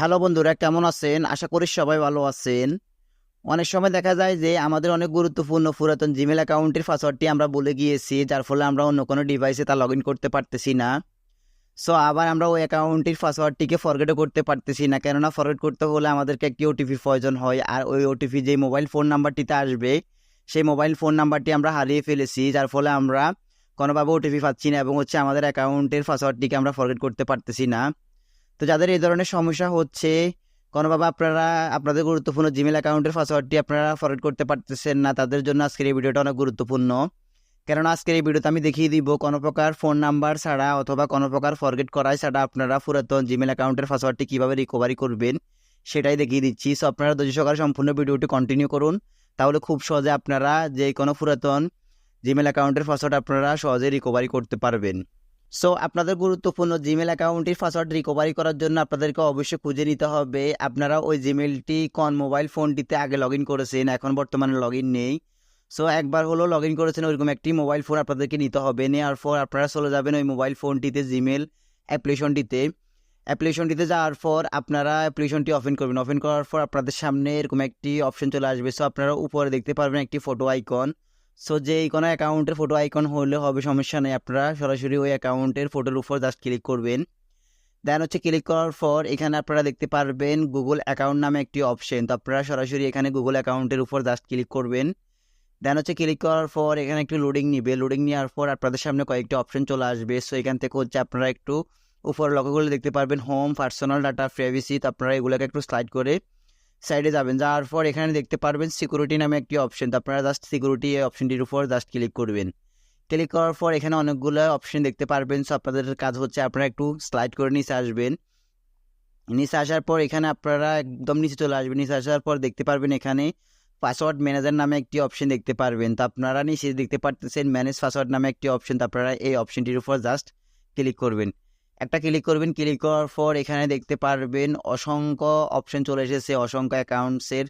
Hello বন্ধুরা, কেমন আছেন? আশা করি সবাই ভালো আছেন। অনেক সময় দেখা যায় যে আমাদের অনেক গুরুত্বপূর্ণ পুরাতন জিমেল অ্যাকাউন্টের পাসওয়ার্ডটি আমরা বলে গিয়েছি, যার ফলে আমরা অন্য কোনো ডিভাইসে তা লগ করতে পারতেছি না। সো আবার আমরা ওই অ্যাকাউন্টের পাসওয়ার্ডটিকে ফরগেটও করতে পারতেছি না। কেননা ফরগেট করতে হলে আমাদেরকে একটি ওটিপি প্রয়োজন হয়, আর ওই ওটিপি যে মোবাইল ফোন নাম্বারটিতে আসবে, সেই মোবাইল ফোন নাম্বারটি আমরা হারিয়ে ফেলেছি, যার ফলে আমরা কোনোভাবে ওটিপি পাচ্ছি না এবং হচ্ছে আমাদের অ্যাকাউন্টের পাসওয়ার্ডটিকে আমরা ফরগেট করতে পারতেছি না। তো যাদের এই ধরনের সমস্যা হচ্ছে কোনোভাবে আপনারা, আপনাদের গুরুত্বপূর্ণ জিমেল অ্যাকাউন্টের পাসওয়ার্ডটি আপনারা ফরওয়ার্ড করতে পারতেছেন না, তাদের জন্য আজকের এই ভিডিওটা অনেক গুরুত্বপূর্ণ। কেননা আজকের এই ভিডিওতে আমি দেখিয়ে দিব, কোনো প্রকার ফোন নাম্বার ছাড়া অথবা কোনো প্রকার ফরগেট করাই ছাড়া আপনারা পুরাতন জিমেল অ্যাকাউন্টের পাসওয়ার্ডটি কীভাবে রিকভারি করবেন, সেটাই দেখিয়ে দিচ্ছি। সো আপনারা ধৈর্য সহকারে সম্পূর্ণ ভিডিওটি কন্টিনিউ করুন, তাহলে খুব সহজে আপনারা যে কোনো পুরাতন জিমেল অ্যাকাউন্টের পাসওয়ার্ড আপনারা সহজে রিকভারি করতে পারবেন। সো আপনাদের গুরুত্বপূর্ণ জিমেল অ্যাকাউন্টের পাসওয়ার্ড রিকভারি করার জন্য আপনাদেরকে অবশ্যই খুঁজে নিতে হবে। আপনারা ওই জিমেলটি কোন মোবাইল ফোনটিতে আগে লগ ইন করেছেন, এখন বর্তমানে লগ ইন নেই। সো একবার হলো লগ ইন করেছেন, ওইরকম একটি মোবাইল ফোন আপনাদেরকে নিতে হবে। নেওয়ার পর আপনারা চলে যাবেন ওই মোবাইল ফোনটিতে জিমেল অ্যাপ্লিকেশনটিতে অ্যাপ্লিকেশনটিতে যাওয়ার পর আপনারা অ্যাপ্লিকেশনটি ওপেন করবেন। ওপেন করার পর আপনাদের সামনে এরকম একটি অপশন চলে আসবে। সো আপনারা উপরে দেখতে পারবেন একটি ফটো আইকন সো যে এই কোনো অ্যাকাউন্টের ফটো আইকন হলে হবে, সমস্যা নেই। আপনারা সরাসরি ওই অ্যাকাউন্টের ফটোর উপর জাস্ট ক্লিক করবেন। দেন হচ্ছে ক্লিক করার পর এখানে আপনারা দেখতে পারবেন গুগল অ্যাকাউন্ট নামে একটি অপশন তো আপনারা সরাসরি এখানে গুগল অ্যাকাউন্টের উপর জাস্ট ক্লিক করবেন। দেন হচ্ছে ক্লিক করার পর এখানে একটু লোডিং নিবে। লোডিং নেওয়ার পর আপনাদের সামনে কয়েকটি অপশন চলে আসবে। সো এখান থেকে হচ্ছে আপনারা একটু উপর লক্ষ্য করলে দেখতে পারবেন। হোম পার্সোনাল ডাটা প্রাইভেসি তো আপনারা এগুলোকে একটু স্লাইড করে সাইডে যাবেন। যাওয়ার পর এখানে দেখতে পারবেন সিকিউরিটি নামে একটি অপশন তো আপনারা জাস্ট সিকিউরিটি এই অপশনটির উপর জাস্ট ক্লিক করবেন। ক্লিক করার পর এখানে অনেকগুলো অপশন দেখতে পারবেন। সো আপনাদের কাজ হচ্ছে আপনারা একটু স্লাইড করে নিচে আসবেন। নিচে আসার পর এখানে আপনারা একদম নিচে চলে আসবেন। নিচে আসার পর দেখতে পারবেন এখানে পাসওয়ার্ড ম্যানেজার নামে একটি অপশন দেখতে পারবেন। তো আপনারা নিচে দেখতে পারতেছেন ম্যানেজ পাসওয়ার্ড নামে একটি অপশন তো আপনারা এই অপশনটির উপর জাস্ট ক্লিক করবেন। একটা ক্লিক করবেন ক্লিক করার পর এখানে দেখতে পারবেন অসংখ্য অপশন চলে এসেছে, অসংখ্য অ্যাকাউন্টসের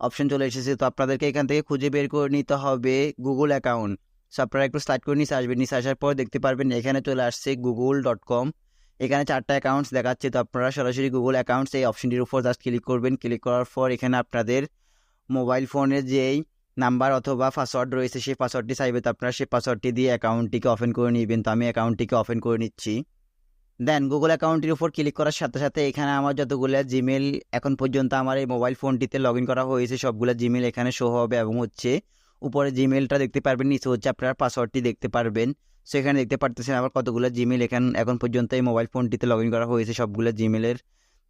অপশন চলে এসেছে। তো আপনাদেরকে এখান থেকে খুঁজে বের করে নিতে হবে গুগল অ্যাকাউন্ট সো আপনারা একটু স্টার্ট করে নিচে আসবেন, নিচে আসার পর দেখতে পারবেন এখানে চলে আসছে গুগল ডট কম এখানে চারটা অ্যাকাউন্টস দেখাচ্ছে, তো আপনারা সরাসরি গুগল অ্যাকাউন্টস এই অপশনটির উপর জাস্ট ক্লিক করবেন। ক্লিক করার পর এখানে আপনাদের মোবাইল ফোনের যেই নাম্বার অথবা পাসওয়ার্ড রয়েছে, সেই পাসওয়ার্ডটি চাইবে, তো আপনারা সেই পাসওয়ার্ডটি দিয়ে অ্যাকাউন্টটিকে ওপেন করে নেবেন। তো আমি অ্যাকাউন্টটিকে ওপেন করে নিচ্ছি। দেন গুগল অ্যাকাউন্টের উপর ক্লিক করার সাথে সাথে এখানে আমার যতগুলো জিমেল এখন পর্যন্ত আমার এই মোবাইল ফোনটিতে লগ করা হয়েছে, সবগুলো জিমেল এখানে শো হবে এবং হচ্ছে উপরে জিমেলটা দেখতে পারবেন, নিচে হচ্ছে আপনার পাসওয়ার্ডটি দেখতে পারবেন। সো এখানে দেখতে পারতেছেন আবার কতগুলো জিমেল এখানে, এখন পর্যন্ত এই মোবাইল ফোনটিতে লগ করা হয়েছে, সবগুলো জিমেলের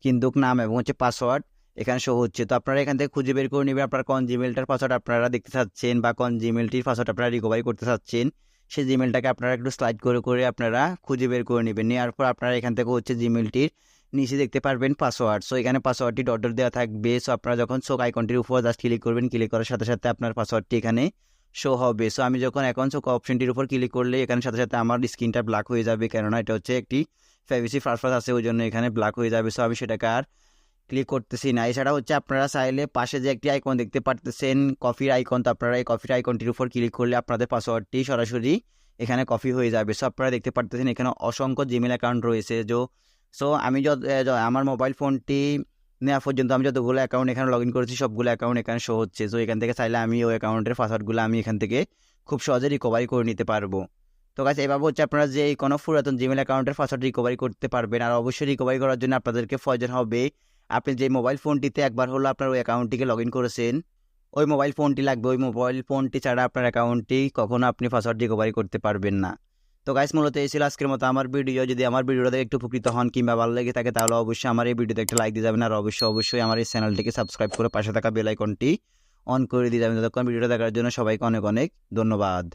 কিন্তু নাম এবং হচ্ছে পাসওয়ার্ড এখানে শো হচ্ছে। তো আপনারা এখান থেকে খুঁজে বের করে নেবেন আপনার কোন জিমেলটার পাসওয়ার্ড আপনারা দেখতে চাচ্ছেন বা কোন জিমেলটির পাসওয়ার্ড আপনারা রিকভারি করতে চাচ্ছেন। সেই জিমেলটাকে আপনারা একটু স্লাইড করে করে আপনারা খুঁজে বের করে নেবেন। নেওয়ার পর আপনারা এখান থেকে হচ্ছে জিমেলটির নিচে দেখতে পারবেন পাসওয়ার্ড সো এখানে পাসওয়ার্ডটি ডট ডট দেওয়া থাকবে। সো আপনারা যখন চোখ আইকনটির উপর জাস্ট ক্লিক করবেন ক্লিক করার সাথে সাথে আপনার পাসওয়ার্ডটি এখানে শো হবে। সো আমি যখন এখন চোখ অপশনটির উপর ক্লিক করলে, এখানে সাথে সাথে আমার স্ক্রিনটা ব্ল্যাক হয়ে যাবে। কেননা এটা হচ্ছে একটি প্রাইভেসি ফার্ফাস আছে, ওই জন্য এখানে ব্ল্যাক হয়ে যাবে। সো আমি সেটাকে আর ক্লিক করতেছি না। এছাড়া হচ্ছে আপনারা চাইলে পাশে যে একটি আইকন দেখতে পারতেছেন কফির আইকন তো আপনারা এই কফির আইকনটির উপর ক্লিক করলে আপনাদের পাসওয়ার্ডটি সরাসরি এখানে কফি হয়ে যাবে। সো আপনারা দেখতে পারতেছেন এখানে অসংখ্য জিমেল অ্যাকাউন্ট রয়েছে যো সো আমি যত আমার মোবাইল ফোনটি নেওয়া পর্যন্ত আমি যতগুলো অ্যাকাউন্ট এখানে লগ ইন করেছি, সবগুলো অ্যাকাউন্ট এখানে শো হচ্ছে। সো এখান থেকে চাইলে আমি ওই অ্যাকাউন্টের পাসওয়ার্ডগুলো আমি এখান থেকে খুব সহজে রিকভারি করে নিতে পারব। তো কাছে এভাবে হচ্ছে আপনারা যে কোনো পুরাতন জিমেল অ্যাকাউন্টের পাসওয়ার্ড রিকভারি করতে পারবেন। আর অবশ্যই রিকভারি করার জন্য আপনাদেরকে প্রয়োজন হবে আপনি যে মোবাইল ফোনটিতে একবার হলো আপনার ওই অ্যাকাউন্টটিকে লগ ইন করেছেন, ওই মোবাইল ফোনটি লাগবে, ওই মোবাইল ফোনটি ছাড়া আপনার অ্যাকাউন্টটি কখনো আপনি পাসওয়ার্ড রিকভারি করতে পারবেন না। তো গাইস মূলত এই ছিল আজকের মতো আমার ভিডিও যদি আমার ভিডিওটা দেখে একটু উপকৃত হন কিংবা ভালো লেগে থাকে, তাহলে অবশ্যই আমার এই ভিডিওতে একটা লাইক দিয়ে যাবেন। আর অবশ্যই অবশ্যই আমার এই চ্যানেলটিকে সাবস্ক্রাইব করে পাশে থাকা বেল আইকনটি অন করে দিয়ে যাবেন। ততক্ষণ ভিডিওটা দেখার জন্য সবাইকে অনেক অনেক ধন্যবাদ।